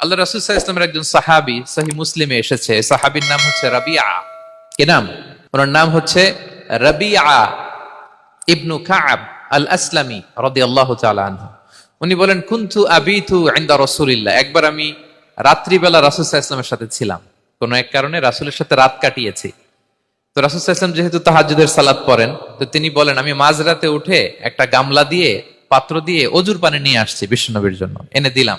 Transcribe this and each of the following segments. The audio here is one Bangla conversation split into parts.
আল্লাহ রাসুল ইসলামের একজন সাহাবি সহি মুসলিমে এসেছে। সাহাবির নাম হচ্ছে রাবিয়া। কি নাম? ওনার নাম হচ্ছে রাবিয়া ইবনু কাব আল আসলামী রদি আল্লাহ উনি বলেন, কুন্তু আবিথু আইন্দা রসুলিল্লাহ। একবার আমি রাত্রিবেলা রাসুল ইসলামের সাথে ছিলাম। কোন এক কারণে রাসুলের সাথে রাত কাটিয়েছি। তো রাসুল ইসলাম যেহেতু তাহাজুদের সালাদ পড়েন, তো তিনি বলেন, আমি মাঝরাতে উঠে একটা গামলা দিয়ে, পাত্র দিয়ে অজুর পানি নিয়ে আসছি বিষ্ণুনবীর জন্য। এনে দিলাম।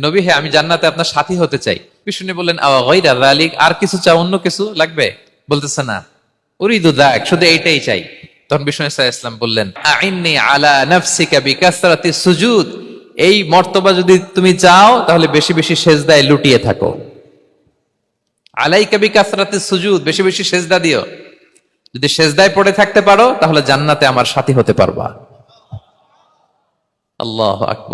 নবী হ্যাঁ আমি জান্নাতে আপনার সাথী হতে চাই। বিষ্ণু বললেন আর কিছু চাও, অন্য কিছু লাগবে? বলতেছে, না, উরিদু দাক, শুধু এইটাই চাই। তখন বিষ্ণু ইসলাম বললেন আলা সুজুদ, এই মর্তবা যদি তুমি চাও, তাহলে বেশি বেশি সেজদায় লুটিয়ে থাকো। সুজুদ, বেশি বেশি সেজদা দিও। যদি সেজদায় পড়ে থাকতে পারো, তাহলে জান্নাতে আমার সাথী হতে পারবা। আল্লাহ আকবর।